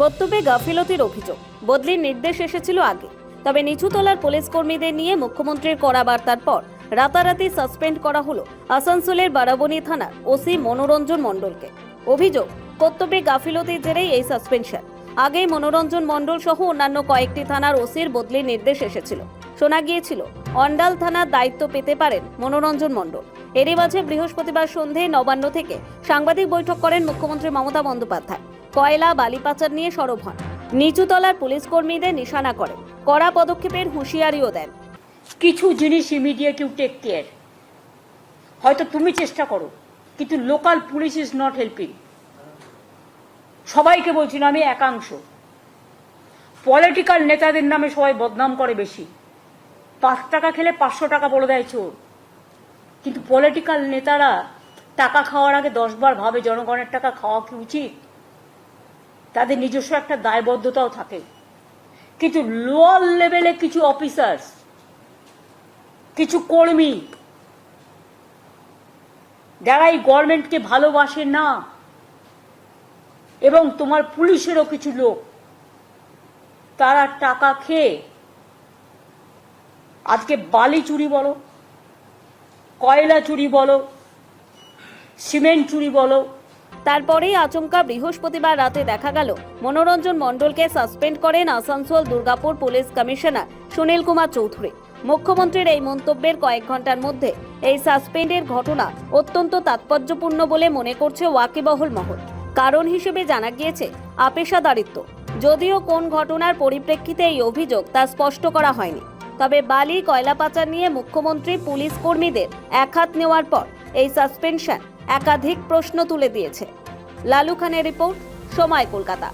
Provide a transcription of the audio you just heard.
কর্তব্যে গাফিলতির অভিযোগ। বদলির নির্দেশ এসেছিল আগে। তবে নিচুতলার পুলিশ কর্মীদের নিয়ে মুখ্যমন্ত্রীর কড়া বার্তার পর রাতারাতি সাসপেন্ড করা হলো আসানসোলের বারাবণী থানার ওসি মনোরঞ্জন মণ্ডলকে। অভিযোগ, কর্তব্যে গাফিলতির জেরেই এই সাসপেনশন। আগেই মনোরঞ্জন মণ্ডল সহ অন্যান্য কয়েকটি থানার ওসির বদলির নির্দেশ এসেছিল। শোনা গিয়েছিল, অন্ডাল থানার দায়িত্ব পেতে পারেন মনোরঞ্জন মণ্ডল। এরই মাঝে বৃহস্পতিবার সন্ধে নবান্ন থেকে সাংবাদিক বৈঠক করেন মুখ্যমন্ত্রী মমতা বন্দ্যোপাধ্যায়। কয়লা বালি পাচার নিয়ে সরব হন। নিচুতলার পুলিশ কর্মীদের নিশানা করেন। কড়া পদক্ষেপের হুঁশিয়ারিও দেন। কিছু জিনিস ইমিডিয়েট ইউ টেক কেয়ার হয়তো তুমি চেষ্টা করো, কিন্তু local police is not helping সবাইকে বলছি না, আমি একাংশ। পলিটিক্যাল নেতাদের নামে সবাই বদনাম করে বেশি। পাঁচ টাকা খেলে পাঁচশো টাকা বলে দেয় চোর। কিন্তু পলিটিক্যাল নেতারা টাকা খাওয়ার আগে দশবার ভাবে, জনগণের টাকা খাওয়া কি উচিত? তাদের নিজস্ব একটা দায়বদ্ধতাও থাকে। কিন্তু লোয়ার লেভেলে কিছু অফিসার্স কিছু কর্মী, যারা এই গভর্নমেন্টকে ভালোবাসে না, এবং তোমার পুলিশেরও কিছু লোক, তারা টাকা খেয়ে আজকে বালি চুরি বলো, কয়লা চুরি বলো, সিমেন্ট চুরি বলো তারপরেই আচমকা বৃহস্পতিবার রাতে দেখা গেল, মনোরঞ্জন মণ্ডলকে সাসপেন্ড করেন আসানসোল দুর্গাপুর পুলিশ কমিশনার সুনীল কুমার চৌধুরী। মুখ্যমন্ত্রীর এই মন্তব্যের কয়েক ঘণ্টার মধ্যে এই সাসপেন্ডের ঘটনা অত্যন্ত তাৎপর্যপূর্ণ বলে মনে করছে ওয়াকিবহল মহল। কারণ হিসেবে জানা গিয়েছে আপেশাদারিত্ব যদিও কোন ঘটনার পরিপ্রেক্ষিতে এই অভিযোগ তা স্পষ্ট করা হয়নি। তবে বালি, কয়লা পাচার নিয়ে মুখ্যমন্ত্রী, পুলিশ কর্মীদের একহাত নেওয়ার পর এই সাসপেনশন একাধিক প্রশ্ন তুলে দিয়েছে। লালু খানের রিপোর্ট সময় কলকাতা।